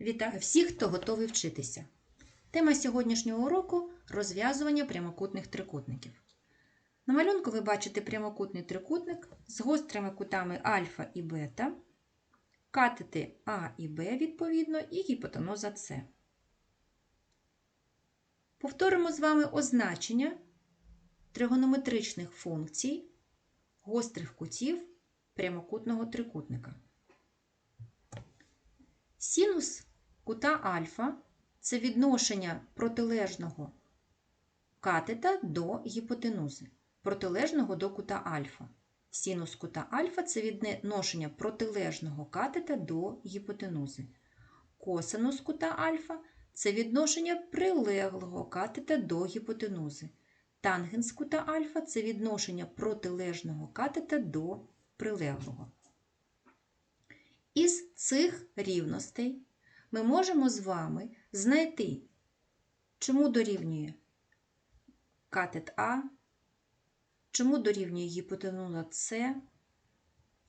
Вітаю всіх, хто готовий вчитися. Тема сьогоднішнього уроку розв'язування прямокутних трикутників. На малюнку ви бачите прямокутний трикутник з гострими кутами альфа і бета, катети А і Б відповідно, і гіпотенуза С. Повторимо з вами означення тригонометричних функцій гострих кутів прямокутного трикутника. Синус кута альфа це відношення протилежного катета до гіпотенузи, протилежного до кута альфа. Синус кута альфа це відношення протилежного катета до гіпотенузи. Косинус кута альфа це відношення прилеглого катета до гіпотенузи. Тангенс кута альфа це відношення протилежного катета до прилеглого. Із цих рівностей ми можемо з вами знайти, чому дорівнює катет А, чому дорівнює гіпотенуза С,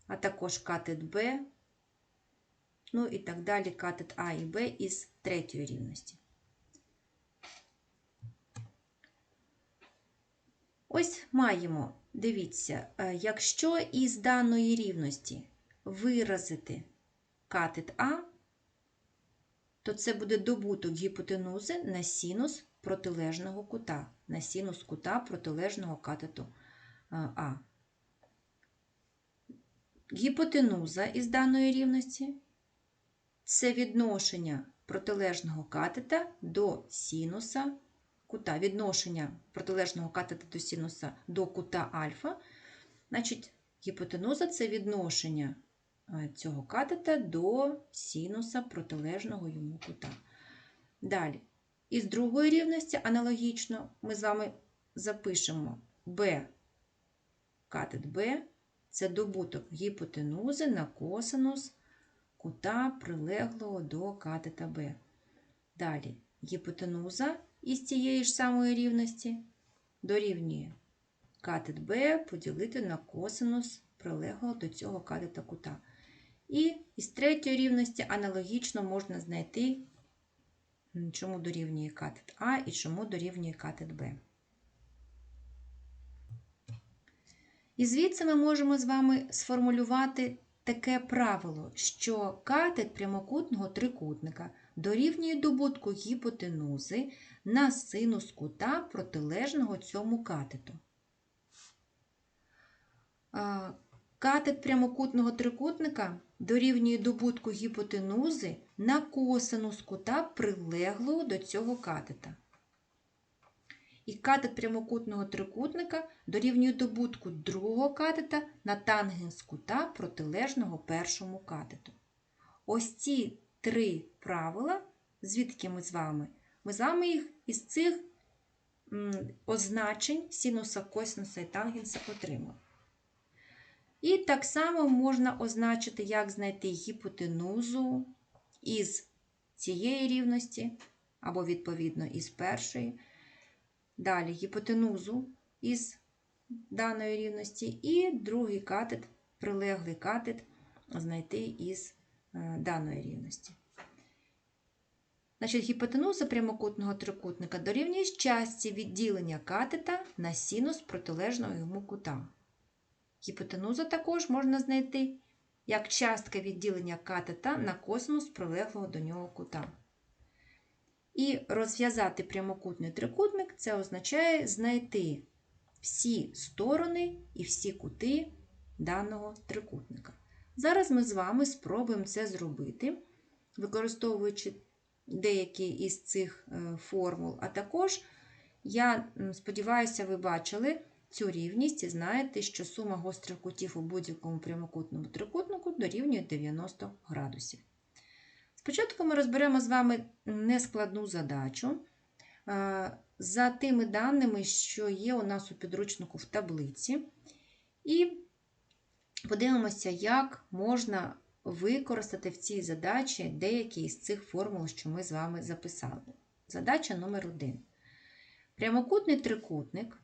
а також катет Б, ну і так далі катет А і Б із третьої рівності. Ось маємо, дивіться, е, якщо із даної рівності виразити катет А, то це буде добуток гіпотенузи на синус протилежного кута, на синус кута протилежного катету А. Гіпотенуза із даної рівності це відношення протилежного катета до синуса кута, відношення протилежного катета до синуса до кута альфа. Значить, гіпотенуза це відношення цього катета до синуса протилежного йому кута. Далі, із другої рівності аналогічно ми з вами запишемо b катет b це добуток гіпотенузи на косинус кута прилеглого до катета b. Далі гіпотенуза із цієї ж самої рівності дорівнює катет b поділити на косинус прилеглого до цього катета кута. І із третьої рівності аналогічно можна знайти, чому дорівнює катет А і чому дорівнює катет Б. І звідси ми можемо з вами сформулювати таке правило, що катет прямокутного трикутника дорівнює добутку гіпотенузи на синус кута протилежного цьому катету. Катет прямокутного трикутника дорівнює добутку гіпотенузи на косинус кута прилеглого до цього катета. І катет прямокутного трикутника дорівнює добутку другого катета на тангенс кута протилежного першому катету. Ось ці три правила, звідки ми з вами? Ми з вами їх із цих означень синуса, косинуса і тангенса отримали. І так само можна означити, як знайти гіпотенузу із цієї рівності, або, відповідно, із першої. Далі гіпотенузу із даної рівності, і другий катет, прилеглий катет знайти із даної рівності. Значить, гіпотенуза прямокутного трикутника дорівнює часті відділення катета на синус протилежного йому кута. Гіпотенузу також можна знайти як частка відділення катета на косинус прилеглого до нього кута. І розв'язати прямокутний трикутник це означає знайти всі сторони і всі кути даного трикутника. Зараз ми з вами спробуємо це зробити, використовуючи деякі із цих формул, а також, я сподіваюся, ви бачили цю рівність і знаєте, що сума гострих кутів у будь-якому прямокутному трикутнику дорівнює 90 градусів. Спочатку ми розберемо з вами нескладну задачу за тими даними, що є у нас у підручнику в таблиці, і подивимося, як можна використати в цій задачі деякі із цих формул, що ми з вами записали. Задача номер 1. Прямокутний трикутник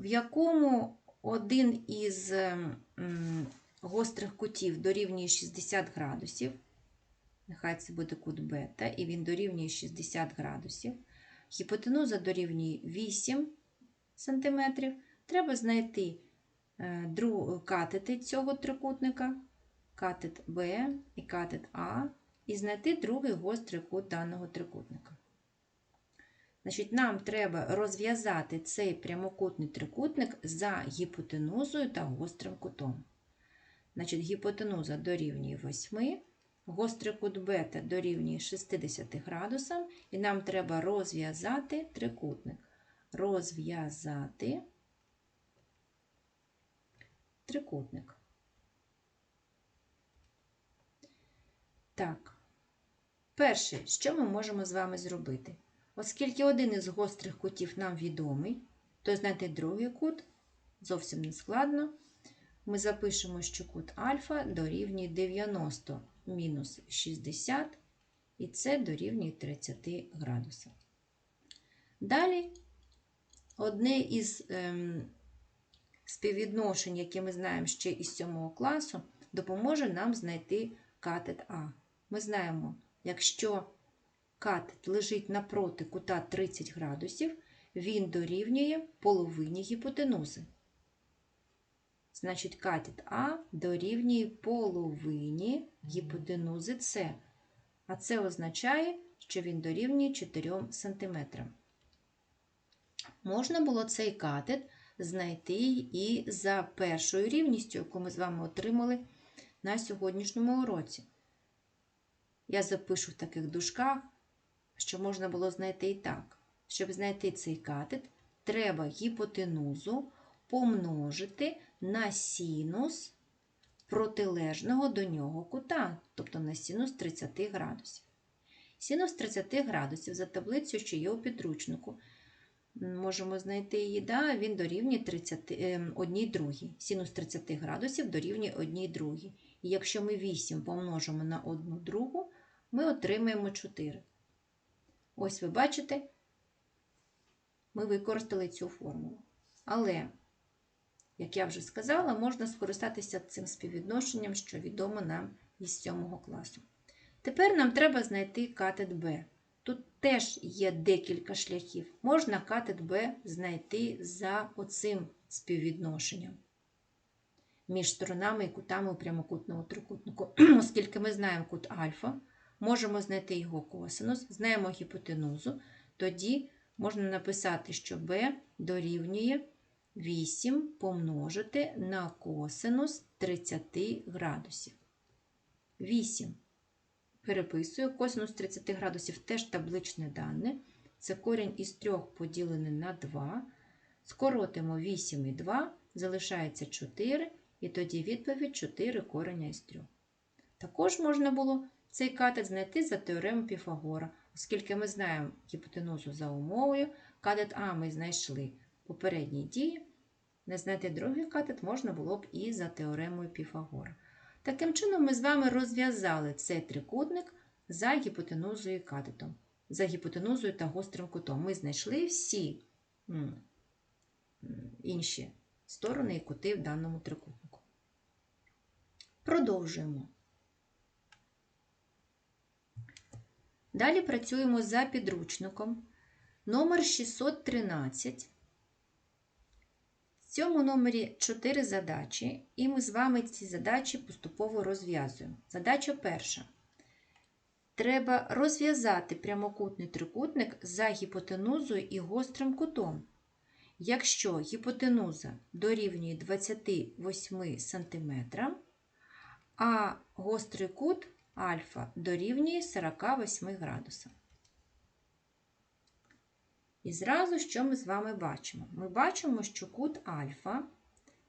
в якому один із гострих кутів дорівнює 60 градусів. Нехай це буде кут бета, і він дорівнює 60 градусів. Гіпотенуза дорівнює 8 см. Треба знайти е, катети цього трикутника, катет Б і катет А, і знайти другий гострий кут даного трикутника. Значить, нам треба розв'язати цей прямокутний трикутник за гіпотенузою та гострим кутом. Значить, гіпотенуза дорівнює 8, гострий кут бета дорівнює 60 градусам, і нам треба розв'язати трикутник. Розв'язати трикутник. Так, перше, що ми можемо з вами зробити? Оскільки один із гострих кутів нам відомий, то знайти другий кут зовсім не складно. Ми запишемо, що кут альфа дорівнює 90 мінус 60, і це дорівнює 30 градусам. Далі одне із ем, співвідношень, яке ми знаємо ще із 7 класу, допоможе нам знайти катет А. Ми знаємо, якщо катет лежить напроти кута 30 градусів, він дорівнює половині гіпотенузи. Значить, катет А дорівнює половині гіпотенузи С. А це означає, що він дорівнює 4 см. Можна було цей катет знайти і за першою рівністю, яку ми з вами отримали на сьогоднішньому уроці. Я запишу в таких дужках, що можна було знайти і так. Щоб знайти цей катет, треба гіпотенузу помножити на синус протилежного до нього кута, тобто на синус 30 градусів. Синус 30 градусів за таблицею, що є у підручнику, можемо знайти її, да, він дорівнює 30, е, 1 другій. Синус 30 градусів дорівнює 1 другій. І якщо ми 8 помножимо на 1 другу, ми отримаємо 4. Ось ви бачите, ми використали цю формулу. Але, як я вже сказала, можна скористатися цим співвідношенням, що відомо нам із 7 класу. Тепер нам треба знайти катет Б. Тут теж є декілька шляхів. Можна катет Б знайти за оцим співвідношенням між сторонами і кутами у прямокутного трикутнику. Оскільки ми знаємо кут альфа, можемо знайти його косинус, знаємо гіпотенузу, тоді можна написати, що b дорівнює 8 помножити на косинус 30 градусів. 8. Переписую косинус 30 градусів теж табличне дане. Це корінь із 3 поділений на 2. Скоротимо 8 і 2, залишається 4, і тоді відповідь 4 кореня із 3. Також можна було цей катет знайти за теоремою Піфагора, оскільки ми знаємо гіпотенузу за умовою, катет А ми знайшли в попередній дії, не знайти другий катет можна було б і за теоремою Піфагора. Таким чином, ми з вами розв'язали цей трикутник за гіпотенузою катетом, за гіпотенузою та гострим кутом. Ми знайшли всі інші сторони і кути в даному трикутнику. Продовжуємо. Далі працюємо за підручником номер 613. В цьому номері 4 задачі, і ми з вами ці задачі поступово розв'язуємо. Задача перша. Треба розв'язати прямокутний трикутник за гіпотенузою і гострим кутом. Якщо гіпотенуза дорівнює 28 см, а гострий кут альфа дорівнює 48 градусам. І зразу, що ми з вами бачимо? Ми бачимо, що кут альфа,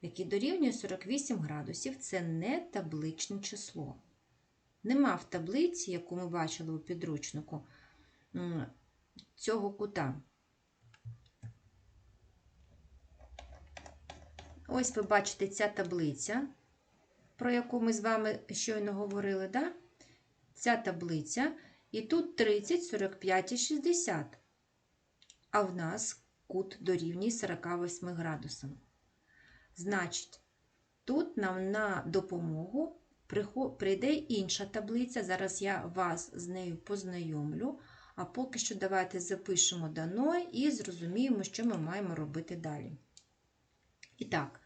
який дорівнює 48 градусів, це не табличне число. Нема в таблиці, яку ми бачили у підручнику, цього кута. Ось ви бачите ця таблиця, про яку ми з вами щойно говорили. Да? Ця таблиця, і тут 30, 45 і 60. А в нас кут дорівнює 48 градусам. Значить, тут нам на допомогу прийде інша таблиця. Зараз я вас з нею познайомлю. А поки що давайте запишемо дано і зрозуміємо, що ми маємо робити далі. І так,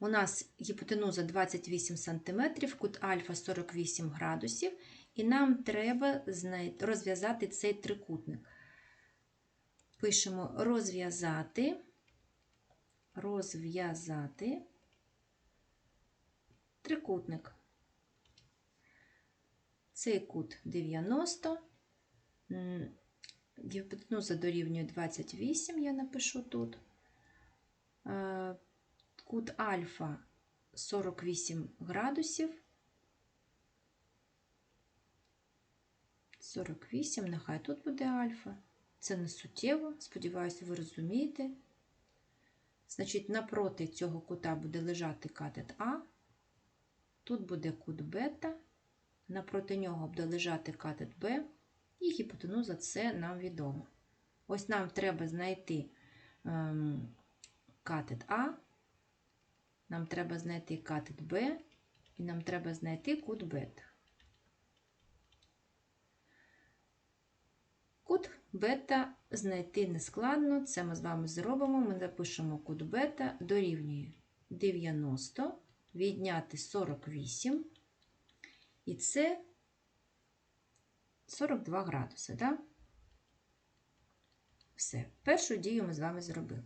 у нас гіпотенуза 28 см, кут альфа 48 градусів, і нам треба розв'язати цей трикутник. Пишемо розв'язати, розв'язати трикутник. Цей кут 90, гіпотенуза дорівнює 28, я напишу тут. Е, Кут альфа 48 градусів. 48, нехай тут буде альфа. Це не суттєво, сподіваюся, ви розумієте. Значить, напроти цього кута буде лежати катет А. Тут буде кут бета, напроти нього буде лежати катет Б, і гіпотенуза С нам відома. Ось нам треба знайти ем, катет А, нам треба знайти катет Б, і нам треба знайти кут бета. Кут бета знайти нескладно, це ми з вами зробимо. Ми запишемо кут бета дорівнює 90, відняти 48, і це 42 градуси. Да? Все, першу дію ми з вами зробили.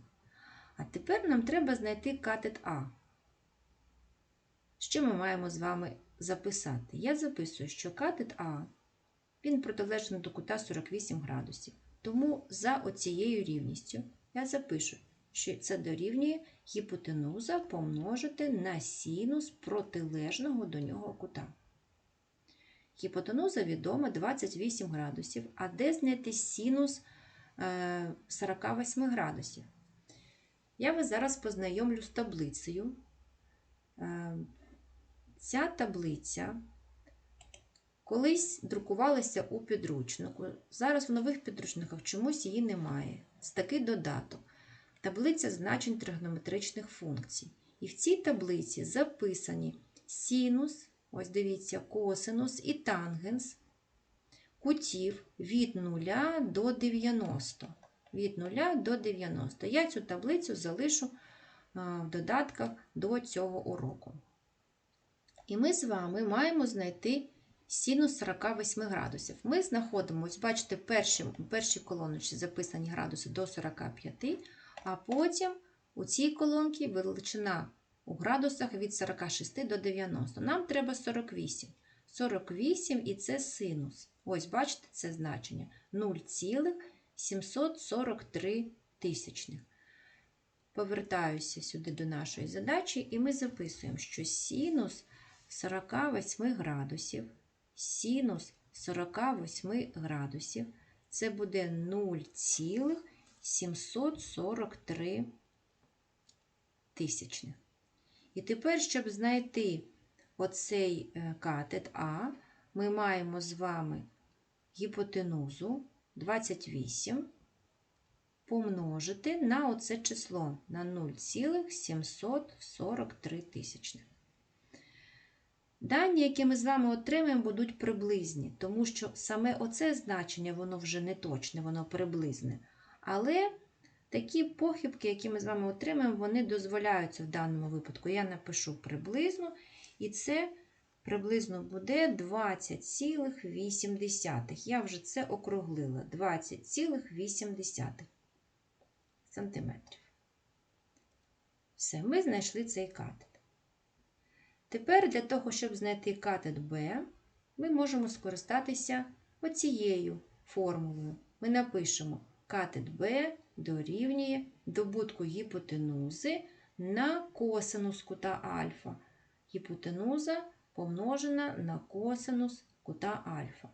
А тепер нам треба знайти катет А. Що ми маємо з вами записати? Я записую, що катет А він протилежний до кута 48 градусів. Тому за оцією рівністю я запишу, що це дорівнює гіпотенуза помножити на синус протилежного до нього кута. Гіпотенуза відома 28 градусів, а де знайти синус е, 48 градусів? Я вас зараз познайомлю з таблицею. Е, Ця таблиця колись друкувалася у підручнику. Зараз в нових підручниках чомусь її немає. Це такий додаток. Таблиця значень тригонометричних функцій. І в цій таблиці записані синус, ось дивіться, косинус і тангенс кутів від 0 до 90. Від 0 до 90. Я цю таблицю залишу в додатках до цього уроку. І ми з вами маємо знайти синус 48 градусів. Ми знаходимо, ось бачите, в першій колоночці записані градуси до 45, а потім у цій колонці величина у градусах від 46 до 90. Нам треба 48. 48 і це синус. Ось, бачите, це значення 0,743 тисячних. Повертаюся сюди до нашої задачі, і ми записуємо, що синус 48 градусів, синус 48 градусів, це буде 0,743 тисячних. І тепер, щоб знайти оцей е, катет А, ми маємо з вами гіпотенузу 28 помножити на оце число на 0,743 тисячних. Дані, які ми з вами отримаємо, будуть приблизні, тому що саме оце значення, воно вже не точне, воно приблизне. Але такі похибки, які ми з вами отримаємо, вони дозволяються в даному випадку. Я напишу приблизно, і це приблизно буде 20,8. Я вже це округлила. 20,8 сантиметрів. Все, ми знайшли цей катет. Тепер для того, щоб знайти катет Б, ми можемо скористатися оцією формулою. Ми напишемо катет Б дорівнює добутку гіпотенузи на косинус кута альфа. Гіпотенуза помножена на косинус кута альфа.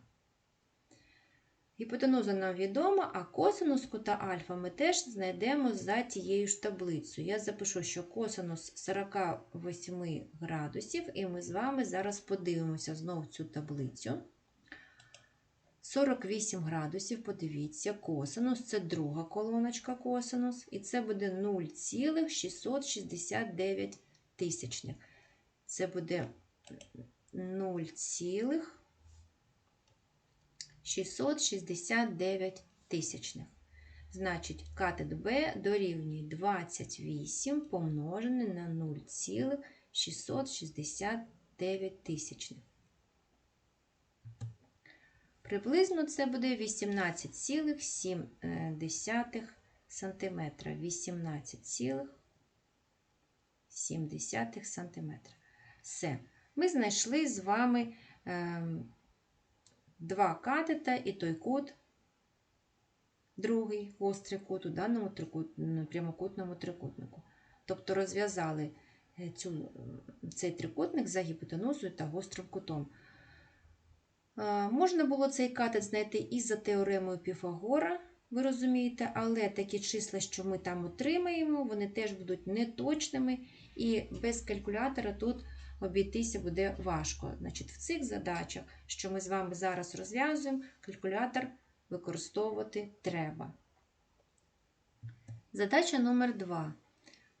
Гіпотенуза нам відома, а косинус кута альфа ми теж знайдемо за тією ж таблицею. Я запишу, що косинус 48 градусів, і ми з вами зараз подивимося знову цю таблицю. 48 градусів, подивіться, косинус це друга колоночка косинус, і це буде 0,669 тисячних. Це буде 0,669 тисячних. Значить, катет Б дорівнює 28 помножене на 0,669 тисячних. Приблизно це буде 18,7 см. 18,7 см. Все. Ми знайшли з вами е, два катета і той кут, другий гострий кут у даному прямокутному трикутнику. Тобто розв'язали е, цю, цей трикутник за гіпотенузою та гострим кутом. Е, можна було цей катет знайти і за теоремою Піфагора, ви розумієте, але такі числа, що ми там отримаємо, вони теж будуть неточними, і без калькулятора тут обійтися буде важко. Значить, В цих задачах, що ми з вами зараз розв'язуємо, калькулятор використовувати треба. Задача номер 2.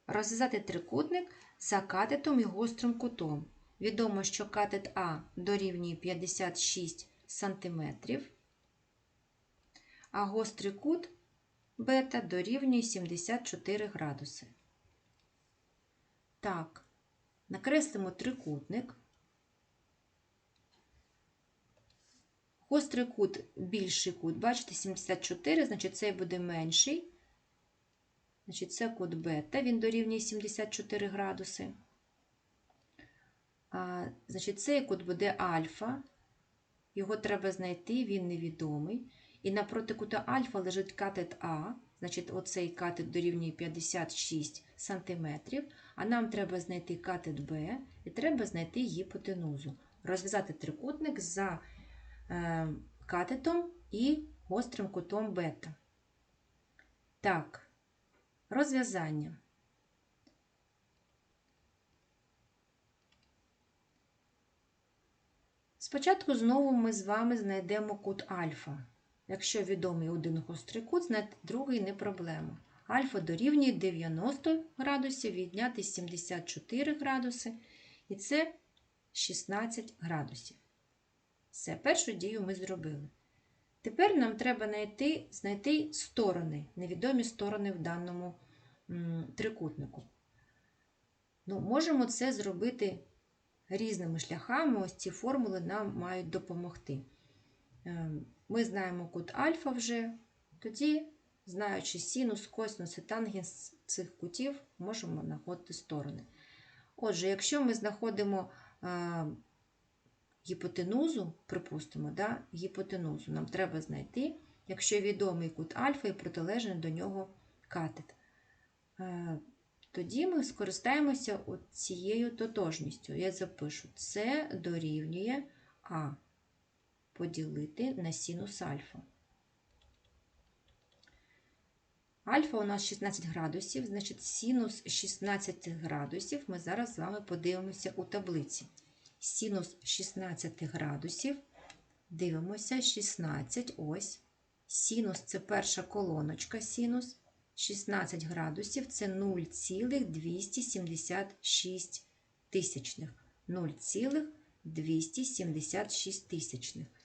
Розв'язати трикутник за катетом і гострим кутом. Відомо, що катет А дорівнює 56 см, а гострий кут бета дорівнює 74 градуси. Так, накреслимо трикутник. Гострий кут більший кут, бачите, 74, значить цей буде менший. Значить, це кут бета, він дорівнює 74 градуси. А, Значить, цей кут буде альфа. Його треба знайти, він невідомий. І напроти кута альфа лежить катет А. Значить, оцей катет дорівнює 56 см. А нам треба знайти катет Б і треба знайти гіпотенузу. Розв'язати трикутник за е, катетом і гострим кутом бета. Так, розв'язання. Спочатку знову ми з вами знайдемо кут альфа. Якщо відомий один гострий кут, знайти другий не проблема. Альфа дорівнює 90 градусів, відняти 74 градуси, і це 16 градусів. Все, першу дію ми зробили. Тепер нам треба знайти, знайти сторони, невідомі сторони в даному м, трикутнику. Ну, Можемо це зробити різними шляхами. Ось ці формули нам мають допомогти. Ми знаємо кут альфа вже, тоді, знаючи синус, косинус і тангенс цих кутів, можемо знаходити сторони. Отже, якщо ми знаходимо а, гіпотенузу, припустимо, да, гіпотенузу, нам треба знайти, якщо відомий кут альфа і протилежний до нього катет. А, тоді ми скористаємося цією тотожністю. Я запишу, це дорівнює А поділити на синус альфа. Альфа у нас 16 градусів, значить синус 16 градусів ми зараз з вами подивимося у таблиці. Синус 16 градусів, дивимося 16, ось. Синус це перша колоночка синус. 16 градусів це 0,276 тисячних. 0,276 тисячних.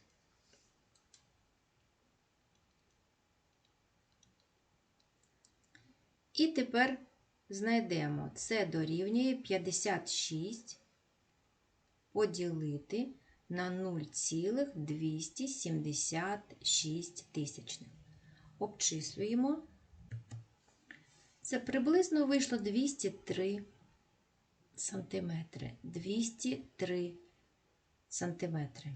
І тепер знайдемо це дорівнює 56 поділити на 0,276 тисячних. Обчислюємо. Це приблизно вийшло 203 сантиметри. 203 сантиметри.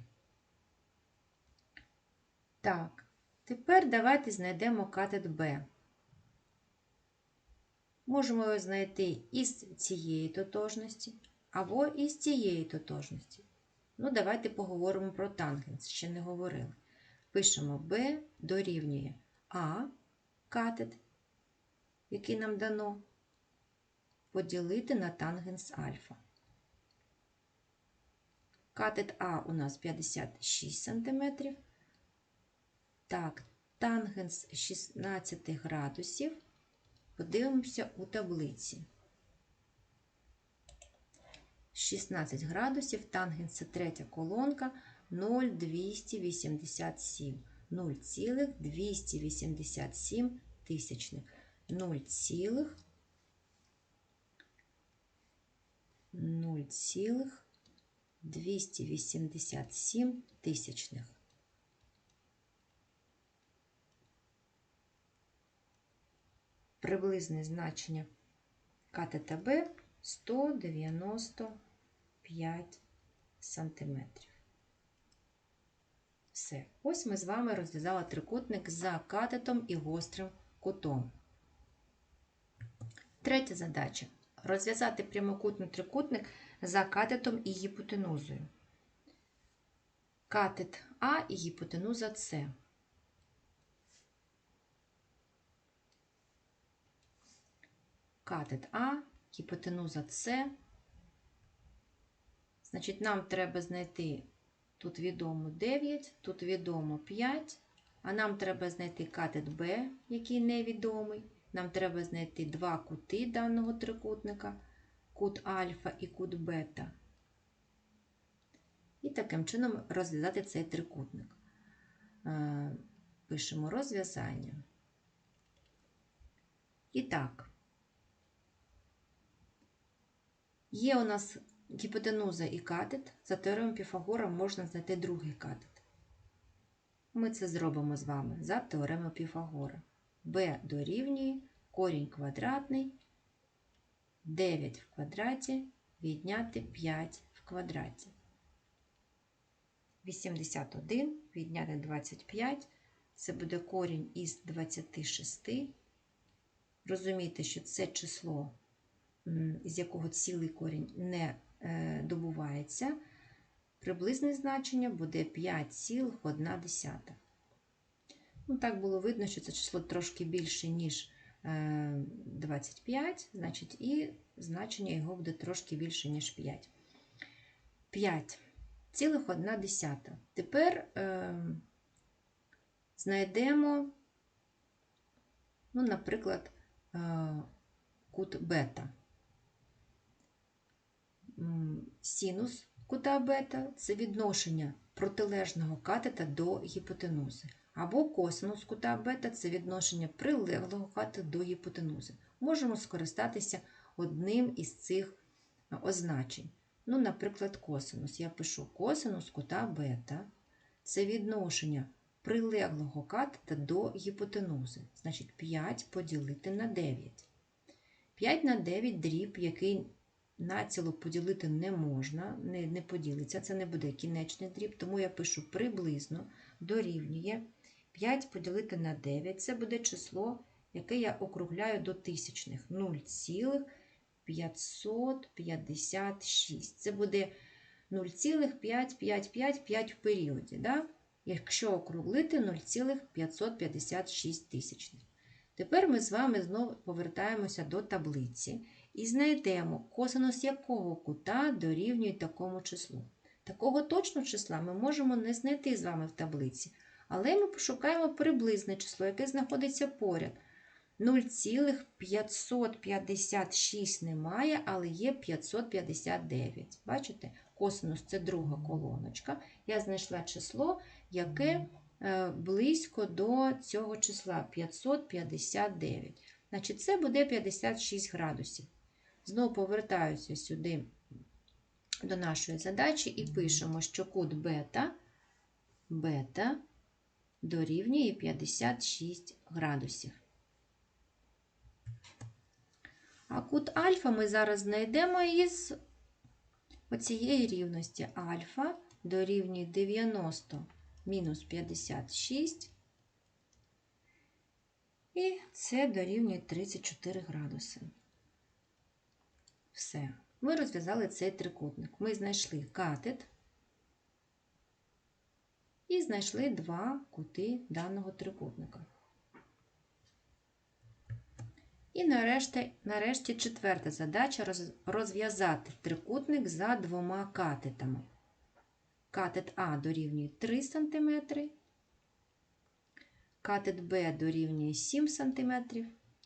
Так, тепер давайте знайдемо катет Б. Можемо його знайти із цієї тотожності або із цієї тотожності. Ну, давайте поговоримо про тангенс, ще не говорили. Пишемо B дорівнює А катет, який нам дано, поділити на тангенс альфа. Катет А у нас 56 см. Так, тангенс 16 градусів. Подивимося у таблиці. 16 градусів, тангенс це третя колонка 0,287. 0,287 тисячних. 0, 0,287 тисячних. Приблизне значення катета Б 195 сантиметрів. Все. Ось ми з вами розв'язали трикутник за катетом і гострим кутом. Третя задача. Розв'язати прямокутний трикутник за катетом і гіпотенузою. Катет А і гіпотенуза С. Катет А, гіпотенуза С. Значить, нам треба знайти тут відомо 9, тут відомо 5, а нам треба знайти катет Б, який невідомий. Нам треба знайти два кути даного трикутника, кут альфа і кут бета. І таким чином розв'язати цей трикутник. Е, Пишемо розв'язання. І так, є у нас гіпотенуза і катет. За теоремою Піфагора можна знайти другий катет. Ми це зробимо з вами за теоремою Піфагора b дорівнює корінь квадратний 9 в квадраті відняти 5 в квадраті. 81 відняти 25 це буде корінь із 26. Розумійте, що це число, з якого цілий корінь не е, добувається. Приблизне значення буде 5,1. Ну, Так було видно, що це число трошки більше, ніж 25, значить, і значення його буде трошки більше, ніж 5. 5 цілих 1 десята. Тепер е, знайдемо, ну, наприклад, е, кут бета. Синус кута бета це відношення протилежного катета до гіпотенузи. Або косинус кута бета це відношення прилеглого ката до гіпотенузи. Можемо скористатися одним із цих означень. Ну, Наприклад, косинус. Я пишу косинус кута бета це відношення прилеглого катета до гіпотенузи. Значить, 5 поділити на 9. 5 на 9 дріб, який націло поділити не можна, не, не поділиться, це не буде кінечний дріб, тому я пишу приблизно дорівнює. 5 поділити на 9 це буде число, яке я округляю до тисячних 0,556. Це буде 0,5555 в періоді. Да? Якщо округлити 0,556 тисячних. Тепер ми з вами знову повертаємося до таблиці і знайдемо, косинус якого кута дорівнює такому числу. Такого точного числа ми можемо не знайти з вами в таблиці. Але ми пошукаємо приблизне число, яке знаходиться поряд. 0,556 немає, але є 559. Бачите? Косинус це друга колоночка. Я знайшла число, яке е, близько до цього числа 559. Значить, це буде 56 градусів. Знову повертаюся сюди до нашої задачі і пишемо, що кут бета, бета дорівнює 56 градусів. А кут альфа ми зараз знайдемо із оцієї рівності альфа дорівнює 90 мінус 56. І це дорівнює 34 градуси. Все. Ми розв'язали цей трикутник. Ми знайшли катет і знайшли два кути даного трикутника. І нарешті, нарешті четверта задача розв'язати трикутник за двома катетами. Катет А дорівнює 3 см, катет Б дорівнює 7 см.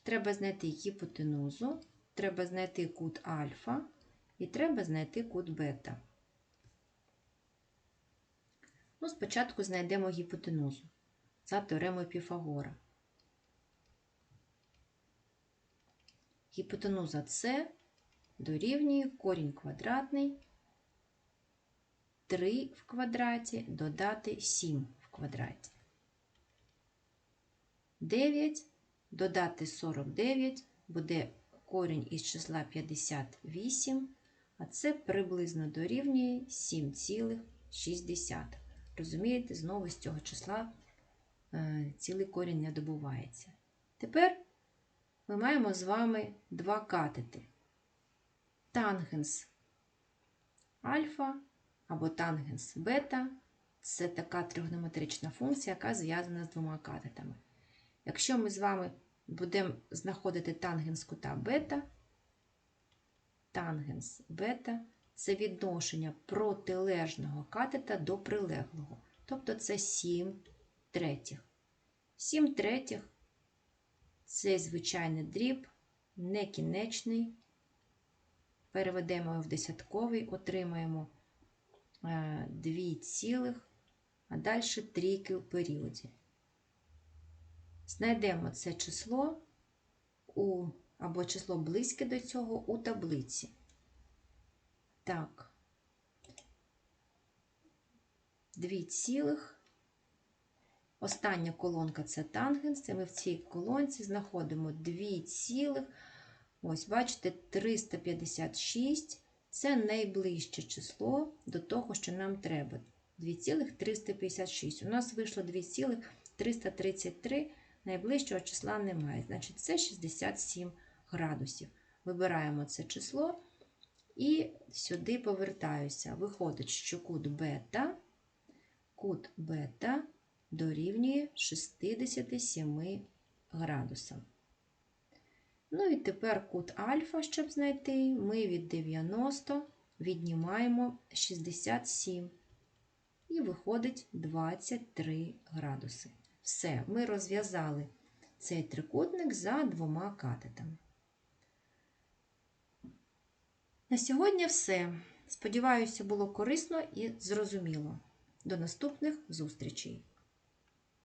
Треба знайти гіпотенузу, треба знайти кут альфа і треба знайти кут бета. Ну, спочатку знайдемо гіпотенузу за теоремою Піфагора. Гіпотенуза С дорівнює корінь квадратний 3 в квадраті додати 7 в квадраті. 9 додати 49 буде корінь із числа 58, а це приблизно дорівнює 7,6. Розумієте, знову з цього числа е, цілий корінь не добувається. Тепер ми маємо з вами два катети. Тангенс альфа або тангенс бета це така тригонометрична функція, яка зв'язана з двома катетами. Якщо ми з вами будемо знаходити тангенс кута бета, тангенс бета це відношення протилежного катета до прилеглого. Тобто це 7 третіх. 7 третіх це звичайний дріб, некінечний. Переведемо його в десятковий, отримаємо 2 цілих, а далі трійки в періоді. Знайдемо це число у, або число близьке до цього у таблиці. Так, 2 цілих. Остання колонка це тангенс. Це ми в цій колонці знаходимо 2 цілих. Ось, бачите, 356 це найближче число до того, що нам треба. 2,356. У нас вийшло 2,333. Найближчого числа немає. Значить, це 67 градусів. Вибираємо це число і сюди повертаюся. Виходить, що кут бета, кут бета дорівнює 67 градусам. Ну і тепер кут альфа, щоб знайти, ми від 90 віднімаємо 67. І виходить 23 градуси. Все, ми розв'язали цей трикутник за двома катетами. На сьогодні все. Сподіваюся, було корисно і зрозуміло. До наступних зустрічей!